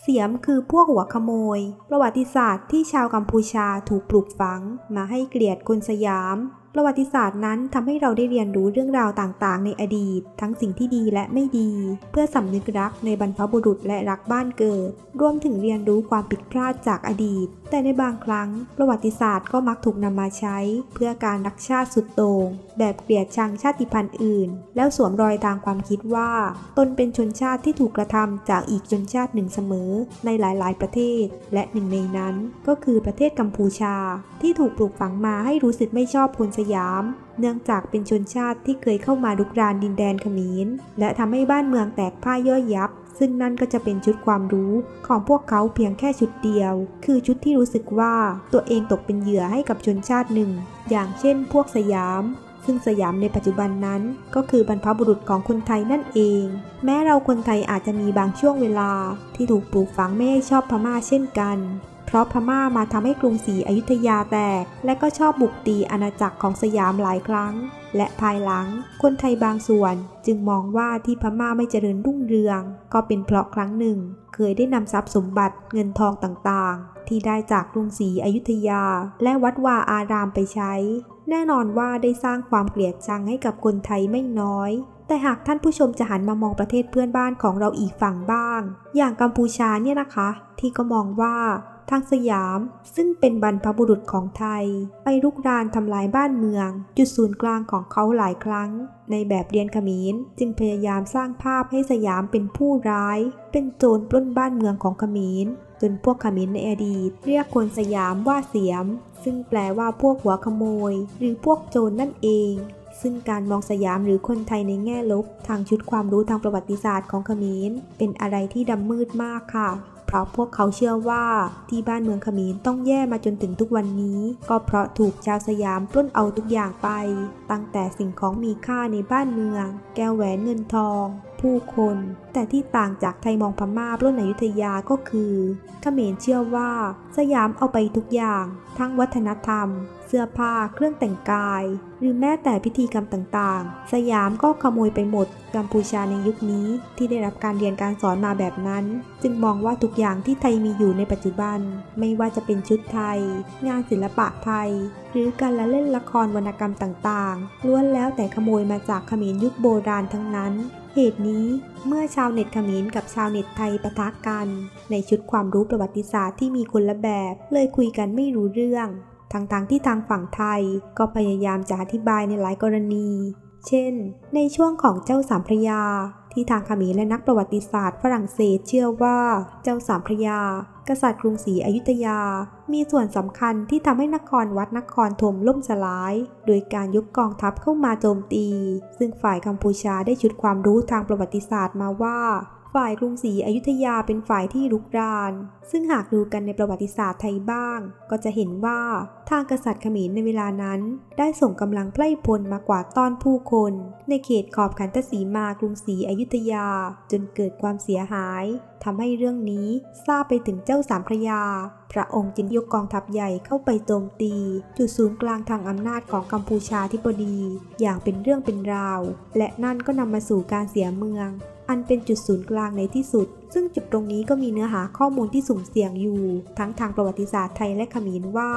เสียมคือพวกหัวขโมย ประวัติศาสตร์ที่ชาวกัมพูชาถูกปลูกฝัง มาให้เกลียดคนสยาม ประวัติศาสตร์นั้นทำให้เราได้เรียนรู้เรื่องราวต่างๆ ในอดีต ทั้งสิ่งที่ดีและไม่ดี เพื่อสำนึกรักในบรรพบุรุษและรักบ้านเกิด รวมถึงเรียนรู้ความผิดพลาดจากอดีต แต่ในบางครั้ง ประวัติศาสตร์ก็มักถูกนำมาใช้ เพื่อการรักชาติสุดโต่งแบบเกลียดชังชาติพันธุ์อื่น แล้วสวมรอยทางความคิดว่า ตนเป็นชนชาติที่ถูกกระทำจากอีกชนชาติหนึ่งเสมอ ในหลายๆ ประเทศ และหนึ่งในนั้น ก็คือประเทศกัมพูชา ที่ถูกปลูกฝังมาให้รู้สึกไม่ชอบคนสยาม เนื่องจากเป็นชนชาติที่เคยเข้ามาลุกรานดินแดนเขมร และทำให้บ้านเมืองแตกพ่ายย่อยยับ ซึ่งนั่นก็จะเป็นชุดความรู้ของพวกเขาเพียงแค่ชุดเดียว คือชุดที่รู้สึกว่าตัวเองตกเป็นเหยื่อให้กับชนชาติหนึ่ง อย่างเช่น พวกสยามซึ่งสยามในปัจจุบันนั้นก็คือบรรพบุรุษของคนไทยนั่นเอง แม้เราคนไทยอาจจะมีบางช่วงเวลาที่ถูกปลูกฝังไม่ให้ชอบพม่าเช่นกัน ราะพม่ามาทำให้กรุงศรีอยุธยาแตก และก็ชอบบุกตีอาณาจักรของสยามหลายครั้ง และภายหลัง คนไทยบางส่วนจึงมองว่าที่พม่าไม่เจริญรุ่งเรือง ก็เป็นเพราะครั้งหนึ่ง เคยได้นำทรัพย์สมบัติเงินทองต่างๆ ที่ได้จากกรุงศรีอยุธยา และวัดวาอารามไปใช้ แน่นอนว่าได้สร้างความเกลียดชังให้กับคนไทยไม่น้อยแต่หากท่านผู้ชมจะหันมามองประเทศเพื่อนบ้านของเราอีกฝั่งบ้าง อย่างกัมพูชาเนี่ยนะคะ ที่ก็มองว่า ทางสยาม ซึ่งเป็นบรรพบุรุษของไทย ไปรุกรานทำลายบ้านเมือง จุดศูนย์กลางของเขาหลายครั้ง ในแบบเรียนขมรจึงพยายามสร้างภาพให้สยามเป็นผู้ร้าย เป็นโจรปล้นบ้านเมืองของขมรจนพวกขมรในอดีต เรียกคนสยามว่าเสียม ซึ่งแปลว่าพวกหัวขโมย หรือพวกโจรนั่นเองซึ่งการมองสยามหรือคนไทยในแง่ลบ ทางชุดความรู้ทางประวัติศาสตร์ของเขมรเป็นอะไรที่ดำมืดมากค่ะ ราะพวกเขาเชื่อว่าที่บ้านเมืองเขมรต้องแย่มาจนถึงทุกวันนี้ ก็เพราะถูกชาวสยามปล้นเอาทุกอย่างไป ตั้งแต่สิ่งของมีค่าในบ้านเมือง แก้วแหวนเงินทอง ผู้คน แต่ที่ต่างจากไทยมองพม่าปล้นอยุธยาก็คือเขมรเชื่อว่า สยามเอาไปทุกอย่าง ทั้งวัฒนธรรม เสื้อผ้าเครื่องแต่งกาย หรือแม้แต่พิธีกรรมต่างๆ สยามก็ขโมยไปหมด กัมพูชาในยุคนี้ที่ได้รับการเรียนการสอนมาแบบนั้น จึงมองว่าทุกอย่างที่ไทยมีอยู่ในปัจจุบัน ไม่ว่าจะเป็นชุดไทย งานศิลปะไทย หรือการละเล่นละครวรรณกรรมต่างๆล้วนแล้วแต่ขโมยมาจากเขมรยุคโบราณทั้งนั้น เหตุนี้เมื่อชาวเน็ตเขมรกับชาวเน็ตไทยปะทะกกัน ในชุดความรู้ประวัติศาสตร์ที่มีคนละแบบ เลยคุยกันไม่รู้เรื่องทั้งๆทที่ทางฝั่งไทยก็พยายามจะอธิบายในหลายกรณี เช่น ในช่วงของเจ้าสามพระยา ที่ทางขมีและนักประวัติศาสตร์ฝรั่งเศสเชื่อว่า เจ้าสามพระยา กษัตริย์กรุงศรีอยุธยา มีส่วนสำคัญที่ทำให้นครวัดนครธมล่มสลาย โดยการยกกองทัพเข้ามาโจมตี ซึ่งฝ่ายกัมพูชาได้ชุดความรู้ทางประวัติศาสตร์มาว่า ฝ่ายกรุงศรีอยุธยาเป็นฝ่ายที่รุกราน ซึ่งหากดูกันในประวัติศาสตร์ไทยบ้าง ก็จะเห็นว่าทางกษัตริย์เขมรในเวลานั้น ได้ส่งกำลังไพร่พลมากว่าต้อนผู้คน ในเขตขอบขันตสีมากรุงศรีอยุธยา จนเกิดความเสียหายทำให้เรื่องนี้ทราบไปถึงเจ้าสามพระยา พระองค์จึงยกกองทัพใหญ่เข้าไปโจมตี จุดศูนย์กลางทางอำนาจของกัมพูชาธิบดี อย่างเป็นเรื่องเป็นราว และนั่นก็นำมาสู่การเสียเมือง อันเป็นจุดศูนย์กลางในที่สุด ซึ่งจุดตรงนี้ก็มีเนื้อหาข้อมูลที่สุ่มเสี่ยงอยู่ ทั้งทางประวัติศาสตร์ไทยและเขมรว่า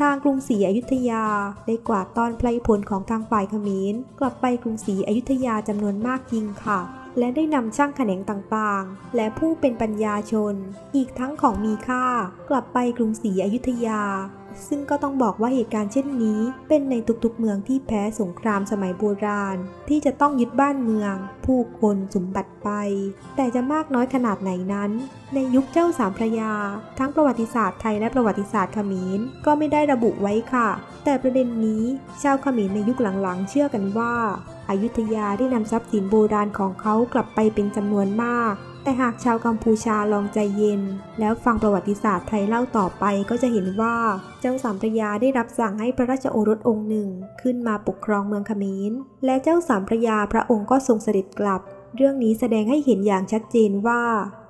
ทางกรุงศรีอยุธยา ได้กวาดต้อนไพลผลของทางฝ่ายเขมรกลับไปกรุงศรีอยุธยาจำนวนมากยิ่งค่ะ และได้นำช่างแขนงต่างๆ และผู้เป็นปัญญาชน อีกทั้งของมีค่ากลับไปกรุงศรีอยุธยา ซึ่งก็ต้องบอกว่าเหตุการณ์เช่นนี้ เป็นในทุกๆเมืองที่แพ้สงครามสมัยโบราณ ที่จะต้องยึดบ้านเมือง ผู้คนสมบัติไป แต่จะมากน้อยขนาดไหนนั้น ในยุคเจ้าสามพระยา ทั้งประวัติศาสตร์ไทยและประวัติศาสตร์เขมรก็ไม่ได้ระบุไว้ค่ะ แต่ประเด็นนี้ชาวเขมรในยุคหลังๆ เชื่อกันว่า อายุทยาได้นำทรัพย์สินโบราณของเขากลับไปเป็นจำนวนมาก แต่หากชาวกัมพูชาลองใจเย็น แล้วฟังประวัติศาสตร์ไทยเล่าต่อไปก็จะเห็นว่าเจ้าสามพระยาได้รับสั่งให้พระราชโอรสองค์หนึ่ง ขึ้นมาปกครองเมืองขมรและเจ้าสามพระยาพระองค์ก็ทรงเสด็จกลับ เรื่องนี้แสดงให้เห็นอย่างชัดเจนว่า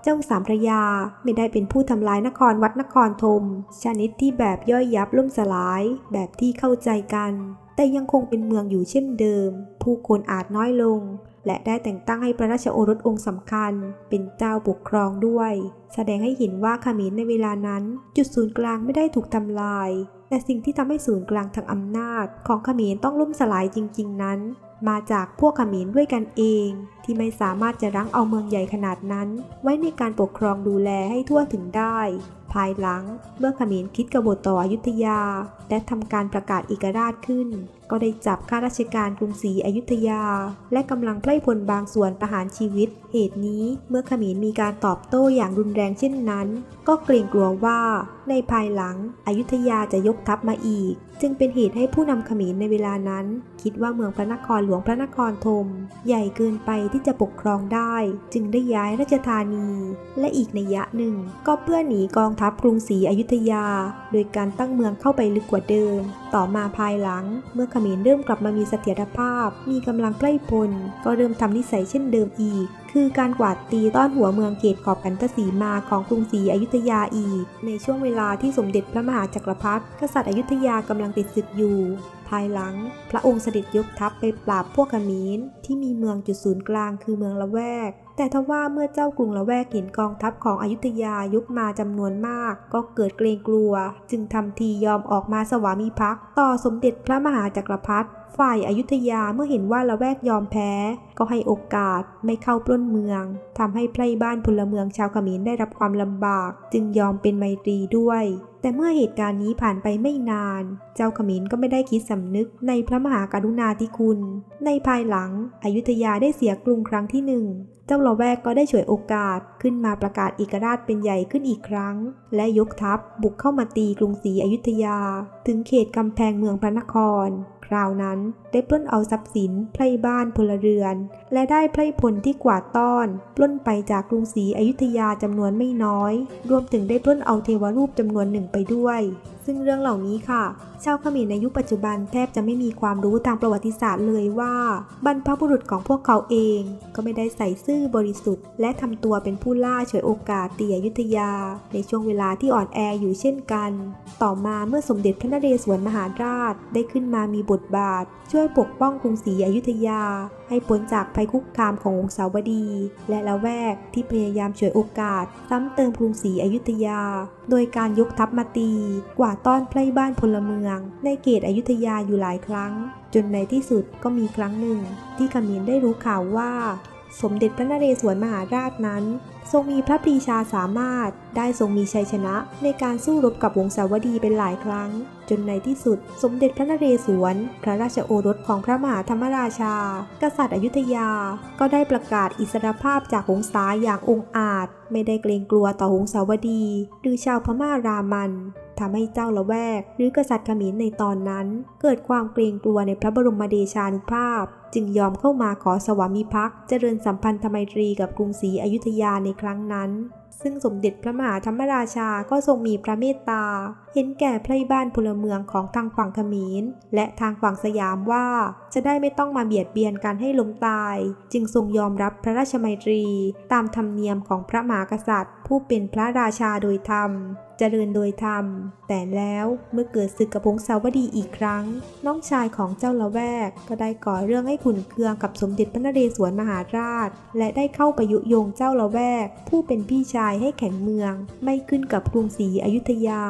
เจ้าสามพระยาไม่ได้เป็นผู้ทำลายนครวัดนครธมชนิดที่แบบย่อยยับล่มสลาย แบบที่เข้าใจกัน แต่ยังคงเป็นเมืองอยู่เช่นเดิม ผู้คนอาจน้อยลง และได้แต่งตั้งให้พระราชโอรสองค์สำคัญ เป็นเจ้าปกครองด้วย แสดงให้เห็นว่าขมิรในเวลานั้น จุดศูนย์กลางไม่ได้ถูกทำลาย แต่สิ่งที่ทำให้ศูนย์กลางทางอำนาจ ของขมิรต้องล่มสลายจริง ๆ นั้น มาจากพวกขมิรด้วยกันเอง ที่ไม่สามารถจะรั้งเอาเมืองใหญ่ขนาดนั้น ไว้ในการปกครองดูแลให้ทั่วถึงได้ ภายหลังเมื่อขมินคิดกบฏต่ออยุธยา และทำการประกาศเอกราชขึ้น ก็ได้จับข้าราชการกรุงศรีอยุธยา และกำลังไพร่พลบางส่วนประหารชีวิต เหตุนี้เมื่อขมรมีการตอบโต้อย่างรุนแรงเช่นนั้น ก็เกรงกลัวว่าในภายหลังอยุธยาจะยกทัพมาอีก จึงเป็นเหตุให้ผู้นำขมรในเวลานั้น คิดว่าเมืองพระนครหลวงพระนครธมใหญ่เกินไปที่จะปกครองได้ จึงได้ย้ายราชธานี และอีกในยะหนึ่ง ก็เพื่อหนีกองทัพกรุงศรีอยุธยา โดยการตั้งเมืองเข้าไปลึกกว่าเดิมต่อมาภายหลัง เมื่อเขมรเริ่มกลับมามีเสถียรภาพ มีกำลังใกล้พล ก็เริ่มทำนิสัยเช่นเดิมอีก คือการกวาดตีต้อนหัวเมืองเขตขอบกันทศีมาของกรุงศรีอยุธยาอีก ในช่วงเวลาที่สมเด็จพระมหาจักรพรรดิกษัตริย์อยุธยากำลังติดศึกอยู่ ภายหลัง พระองค์เสด็จยกทัพไปปราบพวกเขมรที่มีเมืองจุดศูนย์กลางคือเมืองละแวก แต่ทว่าเมื่อเจ้ากรุงละแวกเห็นกองทัพของอยุธยายุกมาจำนวนมาก ก็เกิดเกรงกลัว จึงทำทียอมออกมาสวามิภักดิ์ต่อสมเด็จพระมหาจักรพรรดิ ฝ่ายอายุธยาเมื่อเห็นว่าละแวกยอมแพ้ ก็ให้โอกาสไม่เข้าปล้นเมืองทำให้ไพร่บ้านพลเมืองชาวขมรได้รับความลำบาก จึงยอมเป็นไมตรีด้วย แต่เมื่อเหตุการณ์นี้ผ่านไปไม่นาน เจ้าขมรก็ไม่ได้คิดสำนึกในพระมหากรุณาธิคุณ ในภายหลังอยุธยาได้เสียกรุงครั้งที่หนึ่งเจ้าละแวกก็ได้ฉวยโอกาสขึ้นมาประกาศเอกราชเป็นใหญ่ขึ้นอีกครั้ง และยกทัพบุกเข้ามาตีกรุงศรีอยุธยา ถึงเขตกำแพงเมืองพระนคร คราวนั้นได้ปล้นเอาทรัพย์สินไพร่บ้านพลเรือน และได้ไพร่พลที่กวาดต้อน ปล้นไปจากกรุงศรีอยุธยาจำนวนไม่น้อย รวมถึงได้ปล้นเอาเทวรูปจำนวนหนึ่งไปด้วย ซึ่งเรื่องเหล่านี้ค่ะ ชาวเขมรในยุคปัจจุบันแทบจะไม่มีความรู้ทางประวัติศาสตร์เลยว่า บรรพบุรุษของพวกเขาเอง ก็ไม่ได้ใส่ซื่อบริสุทธิ์ และทำตัวเป็นผู้ล่าเฉวยโอกาสตีอยุธยา ในช่วงเวลาที่อ่อนแออยู่เช่นกัน ต่อมาเมื่อสมเด็จพระนเรศวรมหาราชได้ขึ้นมามีบทบาทช่วยปกป้องกรุงศรีอยุธยา ให้พ้นจากภัยคุกคามขององค์สาวดี และละแวกที่พยายามฉวยโอกาส ซ้ำเติมกรุงศรีอยุธยา โดยการยกทัพมาตี กว่าต้อนไพร่บ้านพลเมือง ในเขตอยุธยาอยู่หลายครั้ง จนในที่สุดก็มีครั้งหนึ่ง ที่เขมรได้รู้ข่าวว่า สมเด็จพระนเรศวรมหาราชนั้น ทรงมีพระปรีชาสามารถ ได้ทรงมีชัยชนะในการสู้รบกับวงศาวดีเป็นหลายครั้ง จนในที่สุด สมเด็จพระนเรศวร พระราชโอรสของพระมหาธรรมราชา กษัตริย์อยุธยา ก็ได้ประกาศอิสรภาพจากหงสาอย่างองอาจ ไม่ได้เกรงกลัวต่อหงสาวดี หรือชาวพม่ารามันทำให้เจ้าละแวก หรือกษัตริย์ขมรในตอนนั้น เกิดความเกรงกลัวในพระบรมเดชานุภาพ จึงยอมเข้ามาขอสวามิภักดิ์เจริญสัมพันธไมตรีกับกรุงศรีอยุธยาในครั้งนั้น ซึ่งสมเด็จพระมหาธรรมราชาก็ทรงมีพระเมตตา เห็นแก่ไพร่บ้านพลเมืองของทางฝั่งขมรและทางฝั่งสยามว่า จะได้ไม่ต้องมาเบียดเบียนกันให้ล้มตาย จึงทรงยอมรับพระราชมัยตรี ตามธรรมเนียมของพระมหากษัตริย์ ผู้เป็นพระราชาโดยธรรมเจริญโดยธรรม แต่แล้วเมื่อเกิดศึกกับพงศาวดีอีกครั้ง น้องชายของเจ้าละแวก ก็ได้ก่อเรื่องให้ขุนเคืองกับสมเด็จพระนเรศวรมหาราช และได้เข้าไปยุยงเจ้าละแวก ผู้เป็นพี่ชายให้แข็งเมือง ไม่ขึ้นกับกรุงศรีอยุธยา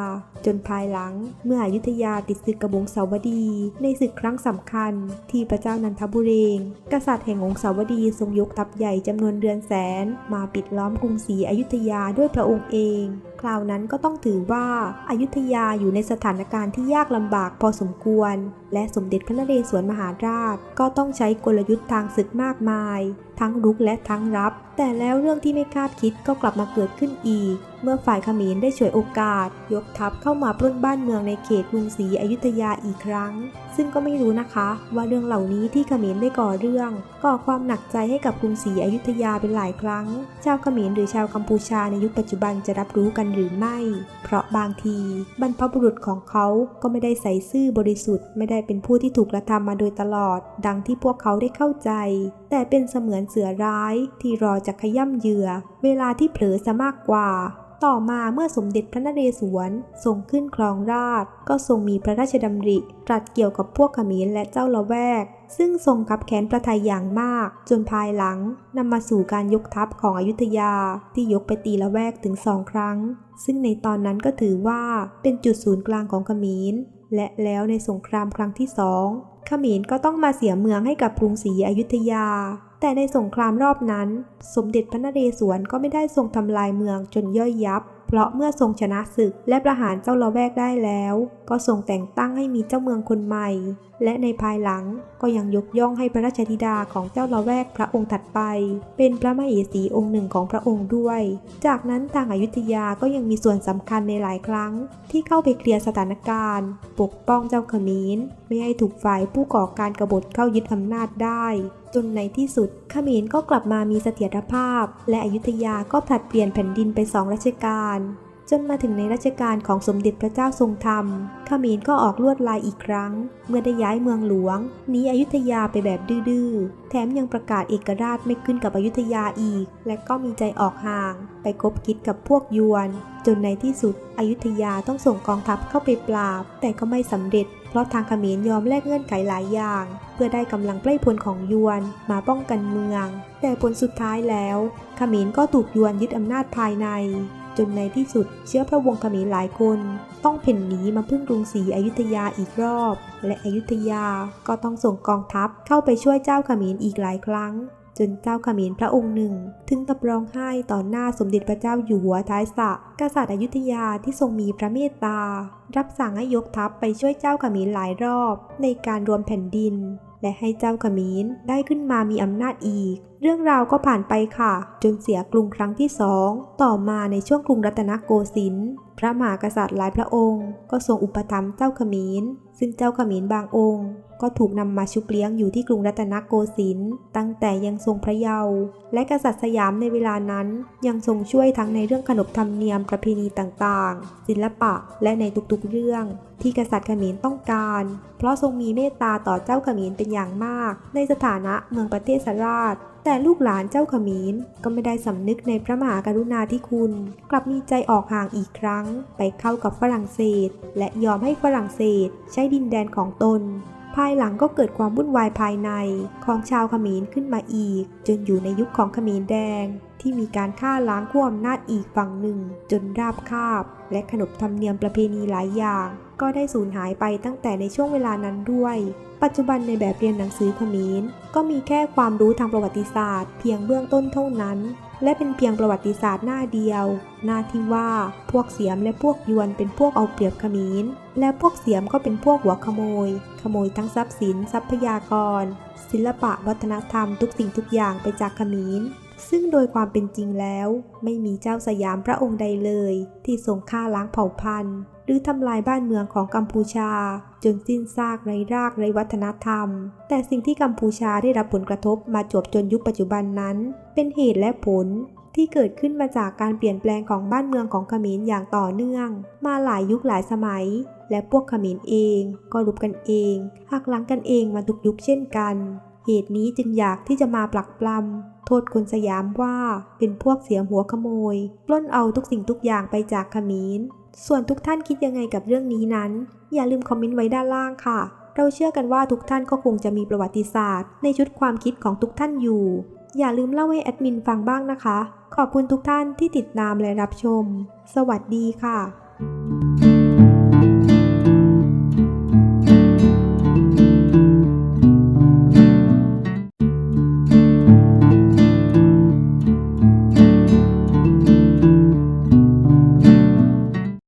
จนภายหลัง เมื่ออยุธยาติดศึกกับวงศาวดี ในศึกครั้งสำคัญ ที่พระเจ้านันทบุเรง กษัตริย์แห่งวงศาวดีทรงยกทัพใหญ่จำนวนเรือนแสน มาปิดล้อมกรุงศรีอยุธยาด้วยพระองค์เอง คราวนั้นก็ต้องถือว่าอายุทยาอยู่ในสถานการณ์ที่ยากลำบากพอสมควร และสมเด็จพระนเรศวรมหาราช ก็ต้องใช้กลยุทธ์ทางศึกมากมาย ทั้งรุกและทั้งรับ แต่แล้วเรื่องที่ไม่คาดคิดก็กลับมาเกิดขึ้นอีก เมื่อฝ่ายขมรได้ฉวยโอกาส ยกทัพเข้ามาปล้นบ้านเมืองในเขตกรุงศรีอยุธยาอีกครั้ง ซึ่งก็ไม่รู้นะคะ ว่าเรื่องเหล่านี้ที่ขมรได้ก่อเรื่องก่อความหนักใจให้กับกรุงศรีอยุธยาเป็นหลายครั้ง ชาวขมรหรือชาวกัมพูชาในยุคปัจจุบันจะรับรู้กันหรือไม่ เพราะบางที บรรพบุรุษของเขาก็ไม่ได้ใส่ซื่อบริสุทธิ์ไม่ได้เป็นผู้ที่ถูกกระทำมาโดยตลอด ดังที่พวกเขาได้เข้าใจ แต่เป็นเสมือนเสือร้ายที่รอจะขย่ำเหยื่อ เวลาที่เผลอซะมากกว่า ต่อมาเมื่อสมเด็จพระนเรศวรทรงขึ้นครองราช ก็ทรงมีพระราชดำริตรัสเกี่ยวกับพวกขมรและเจ้าละแวก ซึ่งทรงขับแค้นพระทัยอย่างมาก จนภายหลังนำมาสู่การยกทัพของอยุธยาที่ยกไปตีละแวกถึงสองครั้งซึ่งในตอนนั้นก็ถือว่าเป็นจุดศูนย์กลางของขมร และแล้วในสงครามครั้งที่สองขมินก็ต้องมาเสียเมืองให้กับกรุงศรีอยุธยา แต่ในสงครามรอบนั้น สมเด็จพระนเรศวรก็ไม่ได้ทรงทำลายเมืองจนย่อยยับ เพราะเมื่อทรงชนะศึกและประหารเจ้าละแวกได้แล้ว ก็ทรงแต่งตั้งให้มีเจ้าเมืองคนใหม่ และในภายหลังก็ยังยกย่องให้พระราชธิดาของเจ้าละแวกพระองค์ถัดไป เป็นพระมเหสีองค์หนึ่งของพระองค์ด้วย จากนั้นทางอายุทยาก็ยังมีส่วนสำคัญในหลายครั้ง ที่เข้าไปเคลียร์สถานการณ์ ปกป้องเจ้าขมรไม่ให้ถูกฝ่ายผู้ก่อการกบฏเข้ายึดอำนาจได้จนในที่สุดขมรก็กลับมามีเสถียรภาพ และอยุธยาก็ผลัดเปลี่ยนแผ่นดินไปสองรัชกาล จนมาถึงในรัชกาลของสมเด็จพระเจ้าทรงธรรมขมรก็ออกลวดลายอีกครั้ง เมื่อได้ย้ายเมืองหลวงหนีอยุธยาไปแบบดื้อๆ แถมยังประกาศเอกราชไม่ขึ้นกับอยุธยาอีก และก็มีใจออกห่าง ไปคบคิดกับพวกยวน จนในที่สุด อยุธยาต้องส่งกองทัพเข้าไปปราบ แต่ก็ไม่สำเร็จ เพราะทางขมรยอมแลกเงื่อนไขหลายอย่าง เพื่อได้กำลังไพร่พลของยวนมาป้องกันเมือง แต่ผลสุดท้ายแล้วขมรก็ถูกยวนยึดอำนาจภายใน จนในที่สุดเชื้อพระวงศ์เขมรหลายคน ต้องเพ่นหนีมาพึ่งกรุงศรีอยุธยาอีกรอบ และอยุธยาก็ต้องส่งกองทัพเข้าไปช่วยเจ้าเขมรอีกหลายครั้ง จนเจ้าเขมรพระองค์หนึ่ง ถึงกับร้องไห้ต่อหน้าสมเด็จพระเจ้าอยู่หัวท้ายสระกษัตริย์อยุธยาที่ทรงมีพระเมตตา รับสั่งให้ยกทัพไปช่วยเจ้าเขมรหลายรอบ ในการรวมแผ่นดิน และให้เจ้าเขมรได้ขึ้นมามีอำนาจอีก เรื่องราวก็ผ่านไปค่ะ จนเสียกรุงครั้งที่สองต่อมาในช่วงกรุงรัตนโกสินทร์พระมหากษัตริย์หลายพระองค์ ก็ทรงอุปถัมภ์เจ้าขมรซึ่งเจ้าขมรบางองค์ ก็ถูกนำมาชุบเลี้ยงอยู่ที่กรุงรัตนโกสินทร์ตั้งแต่ยังทรงพระเยาว์และกษัตริย์สยามในเวลานั้น ยังทรงช่วยทั้งในเรื่องขนบธรรมเนียมประเพณีต่างๆ ศิลปะและในทุกๆเรื่อง ที่กษัตริย์ขมรต้องการ เพราะทรงมีเมตตาต่อเจ้าขมรเป็นอย่างมาก ในสถานะเมืองประเทศสราช แต่ลูกหลานเจ้าขมรก็ไม่ได้สำนึกในพระมหากรุณาธิคุณ กลับมีใจออกห่างอีกครั้ง ไปเข้ากับฝรั่งเศส และยอมให้ฝรั่งเศสใช้ดินแดนของตน ภายหลังก็เกิดความวุ่นวายภายในของชาวขมรขึ้นมาอีก จนอยู่ในยุคของขมรแดง ที่มีการฆ่าล้างขั้วอำนาจอีกฝั่งหนึ่ง จนราบคาบ และขนบธรรมเนียมประเพณีหลายอย่าง ก็ได้สูญหายไปตั้งแต่ในช่วงเวลานั้นด้วย ปัจจุบันในแบบเรียนหนังสือเขมรก็มีแค่ความรู้ทางประวัติศาสตร์ เพียงเบื้องต้นเท่านั้น และเป็นเพียงประวัติศาสตร์หน้าเดียว หน้าที่ว่าพวกเสียมและพวกยวนเป็นพวกเอาเปรียบเขมรและพวกเสียมก็เป็นพวกหัวขโมย ขโมยทั้งทรัพย์สินทรัพยากร ศิลปะวัฒนธรรมทุกสิ่งทุกอย่างไปจากเขมร ซึ่งโดยความเป็นจริงแล้ว ไม่มีเจ้าสยามพระองค์ใดเลย ที่ทรงฆ่าล้างเผ่าพันธุ์ หรือทำลายบ้านเมืองของกัมพูชา จนสิ้นซากไร้รากไร้วัฒนธรรม แต่สิ่งที่กัมพูชาได้รับผลกระทบมาจวบจนยุคปัจจุบันนั้น เป็นเหตุและผลที่เกิดขึ้นมาจากการเปลี่ยนแปลงของบ้านเมืองของขมรอย่างต่อเนื่อง มาหลายยุคหลายสมัย และพวกขมรเองก็รบกันเองหักหลังกันเองมาทุกยุคเช่นกัน เหตุนี้จึงอยากที่จะมาปลักปลำ โทษคนสยามว่าเป็นพวกเสียหัวขโมย ปล้นเอาทุกสิ่งทุกอย่างไปจากขมรส่วนทุกท่านคิดยังไงกับเรื่องนี้นั้น อย่าลืมคอมเมนต์ไว้ด้านล่างค่ะ เราเชื่อกันว่าทุกท่านก็คงจะมีประวัติศาสตร์ ในชุดความคิดของทุกท่านอยู่ อย่าลืมเล่าให้แอดมินฟังบ้างนะคะ ขอบคุณทุกท่านที่ติดตามและรับชม สวัสดีค่ะ